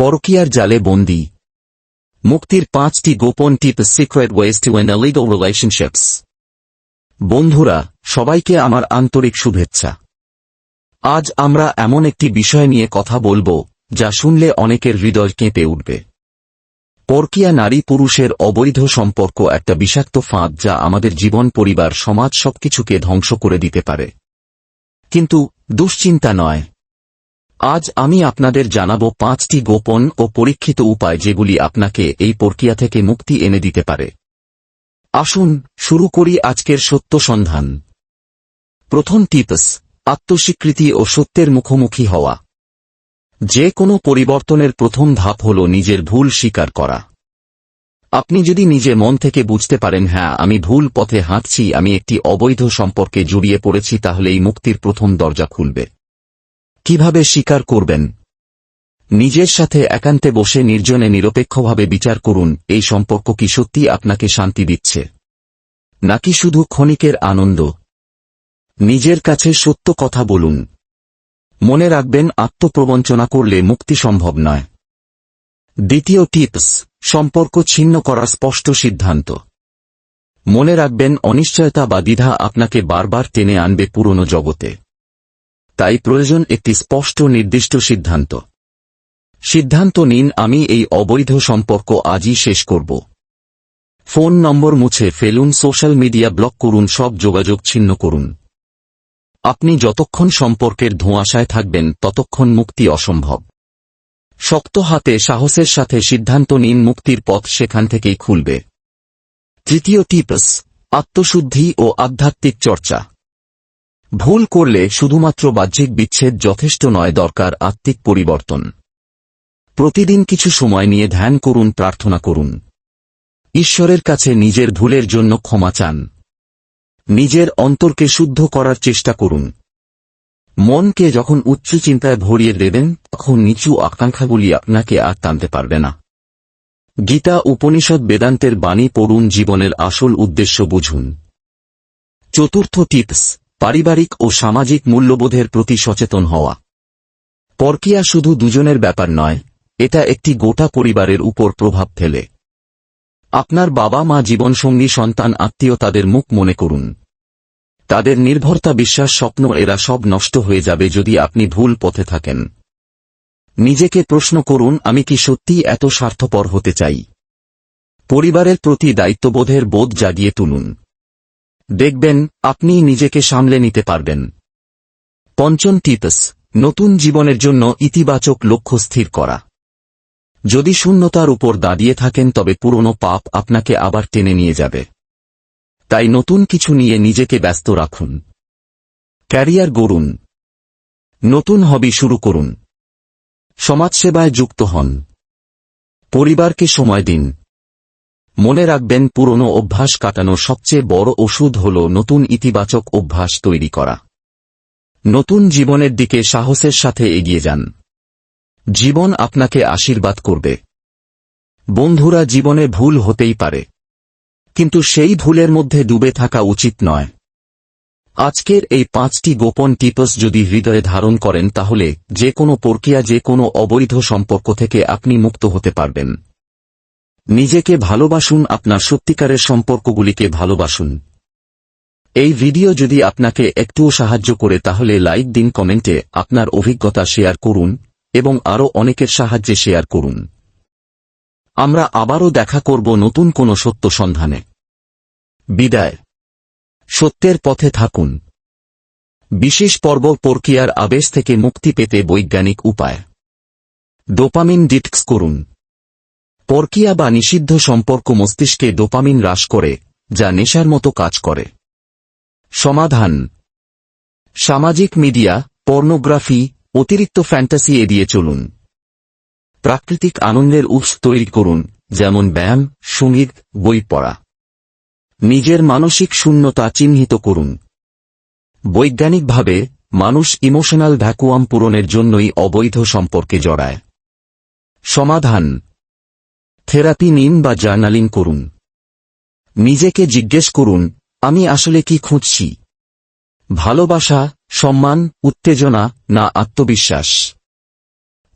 পরকীয়ার জালে বন্দি। মুক্তির পাঁচটি গোপন tip secret ways to end illegal relationships বন্ধুরা, সবাইকে আমার আন্তরিক শুভেচ্ছা। আজ আমরা এমন একটি বিষয় নিয়ে কথা বলব, যা শুনলে অনেকের হৃদয় কেঁপে উঠবে। পরকীয়া নারী পুরুষের অবৈধ সম্পর্ক একটা বিষাক্ত ফাঁদ যা আমাদের জীবন, পরিবার, সমাজ সবকিছুকে ধ্বংস করে দিতে পারে। কিন্তু দুশ্চিন্তা নয় আজ আমি আপনাদের জানাব পাঁচটি গোপন ও পরীক্ষিত উপায় যেগুলি আপনাকে এই প্রক্রিয়া থেকে মুক্তি এনে দিতে পারে। আসুন শুরু করি আজকের সত্য সন্ধান। প্রথম টিপস, আত্মস্বীকৃতি ও সত্যের মুখোমুখি হওয়া। যে কোনো পরিবর্তনের প্রথম ধাপ হল নিজের ভুল স্বীকার করা। আপনি যদি নিজে মন থেকে বুঝতে পারেন হ্যাঁ আমি ভুল পথে হাঁটছি, আমি একটি অবৈধ সম্পর্কে জড়িয়ে পড়েছি, তাহলে এই মুক্তির প্রথম দরজা খুলবে। কীভাবে স্বীকার করবেন? নিজের সাথে একান্তে বসে নির্জনে নিরপেক্ষভাবে বিচার করুন, এই সম্পর্ক কি সত্যি আপনাকে শান্তি দিচ্ছে? নাকি শুধু ক্ষণিকের আনন্দ? নিজের কাছে সত্য কথা বলুন। মনে রাখবেন, আত্মপ্রবঞ্চনা করলে মুক্তি সম্ভব নয়। দ্বিতীয় টিপস, সম্পর্ক ছিন্ন করার স্পষ্ট সিদ্ধান্ত। মনে রাখবেন, অনিশ্চয়তা বা দ্বিধা আপনাকে বারবার টেনে আনবে পুরনো জগতে। তাই প্রয়োজন একটি স্পষ্ট নির্দিষ্ট সিদ্ধান্ত। সিদ্ধান্ত নিন, আমি এই অবৈধ সম্পর্ক আজই শেষ করব। ফোন নম্বর মুছে ফেলুন, সোশ্যাল মিডিয়া ব্লক করুন, সব যোগাযোগ ছিন্ন করুন। আপনি যতক্ষণ সম্পর্কের ধোঁয়াশায় থাকবেন, ততক্ষণ মুক্তি অসম্ভব। শক্ত হাতে, সাহসের সাথে সিদ্ধান্ত নিন, মুক্তির পথ সেখান থেকেই খুলবে। তৃতীয় টিপস, আত্মশুদ্ধি ও আধ্যাত্মিক চর্চা। ভুল করলে শুধুমাত্র বাহ্যিক বিচ্ছেদ যথেষ্ট নয়, দরকার আত্মিক পরিবর্তন। প্রতিদিন কিছু সময় নিয়ে ধ্যান করুন, প্রার্থনা করুন। ঈশ্বরের কাছে নিজের ভুলের জন্য ক্ষমা চান। নিজের অন্তরকে শুদ্ধ করার চেষ্টা করুন। মনকে যখন উচ্চ চিন্তায় ভরিয়ে দেবেন, তখন নিচু আকাঙ্ক্ষাগুলি আপনাকে আর টানতে পারবে না। গীতা, উপনিষদ, বেদান্তের বাণী পড়ুন, জীবনের আসল উদ্দেশ্য বুঝুন। চতুর্থ টিপস। পারিবারিক ও সামাজিক মূল্যবোধের প্রতি সচেতন হওয়া। পরকিয়া শুধু দুজনের ব্যাপার নয়, এটা একটি গোটা পরিবারের উপর প্রভাব ফেলে। আপনার বাবা মা জীবনসঙ্গী, সন্তান, আত্মীয় তাদের মুখ মনে করুন। তাদের নির্ভরতা, বিশ্বাস, স্বপ্ন, এরা সব নষ্ট হয়ে যাবে যদি আপনি ভুল পথে থাকেন। নিজেকে প্রশ্ন করুন, আমি কি সত্যি এত স্বার্থপর হতে চাই? পরিবারের প্রতি দায়িত্ববোধের বোধ জাগিয়ে তুলুন। দেখবেন, আপনি নিজেকে সামলে নিতে পারবেন। পঞ্চম টিপস নতুন জীবনের জন্য ইতিবাচক লক্ষ্য স্থির করা। যদি শূন্যতার উপর দাঁড়িয়ে থাকেন, তবে পুরনো পাপ আপনাকে আবার টেনে নিয়ে যাবে। তাই নতুন কিছু নিয়ে নিজেকে ব্যস্ত রাখুন। ক্যারিয়ার গড়ুন। নতুন হবি শুরু করুন। সমাজসেবায় যুক্ত হন। পরিবারকে সময় দিন। মনে রাখবেন, পুরনো অভ্যাস কাটানো সবচেয়ে বড় ওষুধ হল নতুন ইতিবাচক অভ্যাস তৈরি করা। নতুন জীবনের দিকে সাহসের সাথে এগিয়ে যান। জীবন আপনাকে আশীর্বাদ করবে। বন্ধুরা, জীবনে ভুল হতেই পারে। কিন্তু সেই ভুলের মধ্যে ডুবে থাকা উচিত নয়। আজকের এই পাঁচটি গোপন টিপস যদি হৃদয়ে ধারণ করেন, তাহলে যে কোনো প্রক্রিয়া, যে কোনো অবৈধ সম্পর্ক থেকে আপনি মুক্ত হতে পারবেন। নিজেকে ভালোবাসুন আপনার সত্যিকারের সম্পর্কগুলিকে ভালোবাসুন। এই ভিডিও যদি আপনাকে একটুও সাহায্য করে তাহলে লাইক দিন, কমেন্টে আপনার অভিজ্ঞতা শেয়ার করুন এবং আরও অনেকের সাহায্যে শেয়ার করুন। আমরা আবারও দেখা করব নতুন কোনো সত্য সন্ধানে। বিদায়। সত্যের পথে থাকুন। বিশেষ পর্ব প্রক্রিয়ার আবেশ থেকে মুক্তি পেতে বৈজ্ঞানিক উপায়। ডোপামিন ডিটক্স করুন। পরকিয়া বা নিষিদ্ধ সম্পর্ক মস্তিষ্কে ডোপামিন হ্রাস করে, যা নেশার মতো কাজ করে। সমাধান। সামাজিক মিডিয়া, পর্নোগ্রাফি, অতিরিক্ত ফ্যান্টাসি এড়িয়ে চলুন। প্রাকৃতিক আনন্দের উৎস তৈরি করুন, যেমন ব্যায়াম, সংগীত, বই পড়া। নিজের মানসিক শূন্যতা চিহ্নিত করুন। বৈজ্ঞানিকভাবে, মানুষ ইমোশনাল ভ্যাকুয়াম পূরণের জন্যই অবৈধ সম্পর্কে জড়ায়। সমাধান। থেরাপি নিন বা জার্নালিং করুন। নিজেকে জিজ্ঞেস করুন, আমি আসলে কি খুঁজছি? ভালোবাসা, সম্মান, উত্তেজনা, না আত্মবিশ্বাস?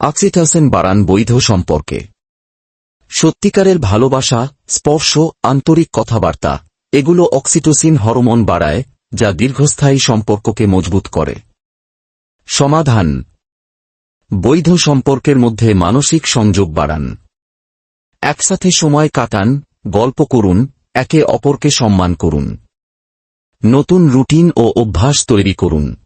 অক্সিটোসিন বাড়ান বৈধ সম্পর্কে। সত্যিকারের ভালোবাসা, স্পর্শ, আন্তরিক কথাবার্তা, এগুলো অক্সিটোসিন হরমোন বাড়ায়, যা দীর্ঘস্থায়ী সম্পর্ককে মজবুত করে। সমাধান। বৈধ সম্পর্কের মধ্যে মানসিক সংযোগ বাড়ান। একসাথে সময় কাটান, গল্প করুন, একে অপরকে সম্মান করুন। নতুন রুটিন ও অভ্যাস তৈরি করুন।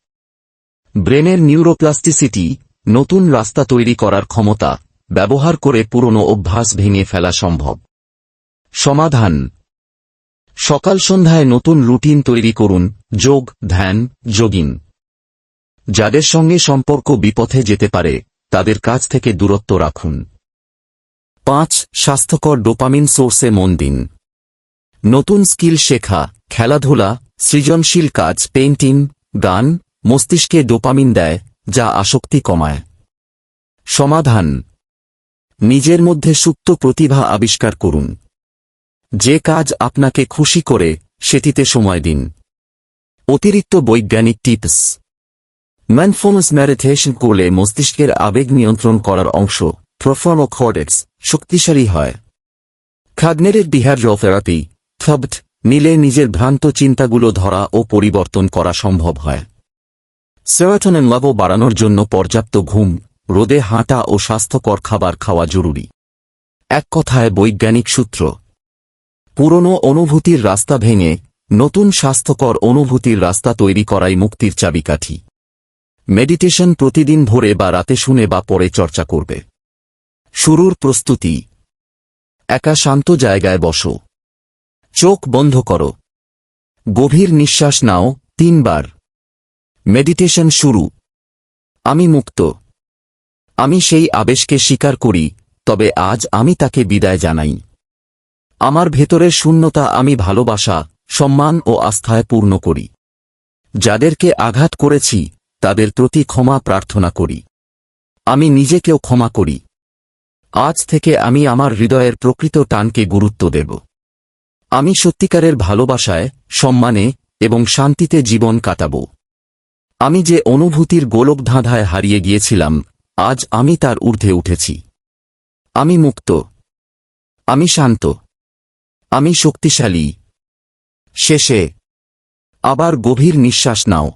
ব্রেনের নিউরোপ্লাস্টিসিটি, নতুন রাস্তা তৈরি করার ক্ষমতা, ব্যবহার করে পুরনো অভ্যাস ভেঙে ফেলা সম্ভব। সমাধান। সকাল সন্ধ্যায় নতুন রুটিন তৈরি করুন, যোগ, ধ্যান, যোগিন। যাদের সঙ্গে সম্পর্ক বিপথে যেতে পারে, তাদের কাছ থেকে দূরত্ব রাখুন। পাঁচ স্বাস্থ্যকর ডোপামিন সোর্সে মন দিন। নতুন স্কিল শেখা, খেলাধুলা, সৃজনশীল কাজ, পেইন্টিং, গান, মস্তিষ্কে ডোপামিন দেয়, যা আসক্তি কমায়। সমাধান। নিজের মধ্যে সুপ্ত প্রতিভা আবিষ্কার করুন। যে কাজ আপনাকে খুশি করে, সেটিতে সময় দিন। অতিরিক্ত বৈজ্ঞানিক টিপস। ম্যানফোনাস ম্যারিটেশন করলে মস্তিষ্কের আবেগ নিয়ন্ত্রণ করার অংশ। প্রফর্ম কর্ডেক্স শক্তিশালী হয়। খাগনেরের বিহার থেরাপি থবট নিলে নিজের ভ্রান্ত চিন্তাগুলো ধরা ও পরিবর্তন করা সম্ভব হয়। সেরাটনের লাভও বাড়ানোর জন্য পর্যাপ্ত ঘুম, রোদে হাঁটা ও স্বাস্থ্যকর খাবার খাওয়া জরুরি। এক কথায় বৈজ্ঞানিক সূত্র। পুরনো অনুভূতির রাস্তা ভেঙে, নতুন স্বাস্থ্যকর অনুভূতির রাস্তা তৈরি করাই মুক্তির চাবিকাঠি। মেডিটেশন প্রতিদিন ভোরে বা রাতে শুনে বা পরে চর্চা করবে। শুরুর প্রস্তুতি। একা শান্ত জায়গায় বসো। চোখ বন্ধ করো। গভীর নিঃশ্বাস নাও তিনবার। মেডিটেশন শুরু। আমি মুক্ত। আমি সেই আবেশকে স্বীকার করি, তবে আজ আমি তাকে বিদায় জানাই। আমার ভেতরের শূন্যতা আমি ভালোবাসা, সম্মান ও আস্থায় পূর্ণ করি। যাদেরকে আঘাত করেছি, তাদের প্রতি ক্ষমা প্রার্থনা করি। আমি নিজেকেও ক্ষমা করি। আজ থেকে আমি আমার হৃদয়ের প্রকৃত টানকে গুরুত্ব দেব। আমি সত্যিকারের ভালোবাসায়, সম্মানে এবং শান্তিতে জীবন কাটাব। আমি যে অনুভূতির গোলক ধাঁধায় হারিয়ে গিয়েছিলাম, আজ আমি তার ঊর্ধ্বে উঠেছি। আমি মুক্ত। আমি শান্ত। আমি শক্তিশালী। শেষে, আবার গভীর নিঃশ্বাস নাও।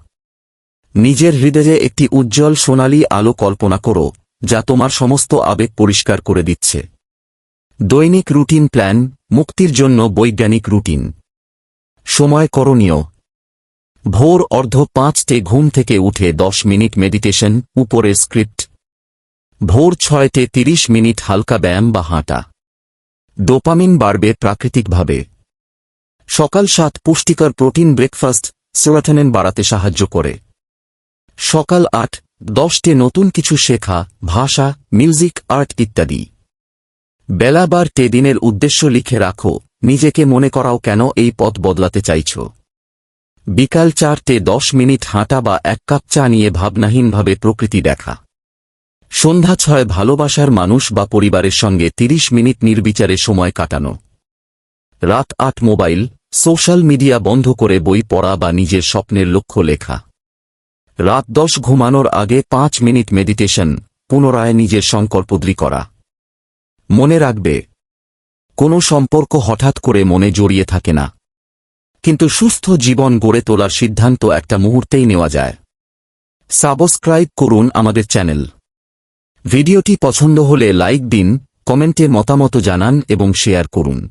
নিজের হৃদয়ে একটি উজ্জ্বল সোনালী আলো কল্পনা করো। যা তোমার সমস্ত আবেগ পরিষ্কার করে দিচ্ছে। দৈনিক রুটিন প্ল্যান, মুক্তির জন্য বৈজ্ঞানিক রুটিন। সময় করণীয়। ভোর অর্ধ পাঁচটে ঘুম থেকে উঠে দশ মিনিট মেডিটেশন, উপরে স্ক্রিপ্ট। ভোর ছয়টে তিরিশ মিনিট হালকা ব্যায়াম বা হাঁটা। ডোপামিন বাড়বে প্রাকৃতিকভাবে। সকাল সাত পুষ্টিকর প্রোটিন ব্রেকফাস্ট, সেরাটনিন বাড়াতে সাহায্য করে। সকাল আট দশটে নতুন কিছু শেখা, ভাষা, মিউজিক, আর্ট ইত্যাদি। বেলাবার দিনের উদ্দেশ্য লিখে রাখো, নিজেকে মনে করাও কেন এই পথ বদলাতে চাইছ। বিকাল চারটে দশ মিনিট হাঁটা বা এক কাপ চা নিয়ে ভাবনাহীনভাবে প্রকৃতি দেখা। সন্ধ্যা ছয় ভালোবাসার মানুষ বা পরিবারের সঙ্গে ৩০ মিনিট নির্বিচারে সময় কাটানো। রাত আট মোবাইল, সোশ্যাল মিডিয়া বন্ধ করে বই পড়া বা নিজের স্বপ্নের লক্ষ্য লেখা। রাত দশ ঘুমানোর আগে পাঁচ মিনিট মেডিটেশন, পুনরায় নিজের সংকল্প সংকল্পদ্রি করা। মনে রাখবে, কোনো সম্পর্ক হঠাৎ করে মনে জড়িয়ে থাকে না। কিন্তু সুস্থ জীবন গড়ে তোলার সিদ্ধান্ত একটা মুহূর্তেই নেওয়া যায়। সাবস্ক্রাইব করুন আমাদের চ্যানেল। ভিডিওটি পছন্দ হলে লাইক দিন, কমেন্টে মতামত জানান এবং শেয়ার করুন।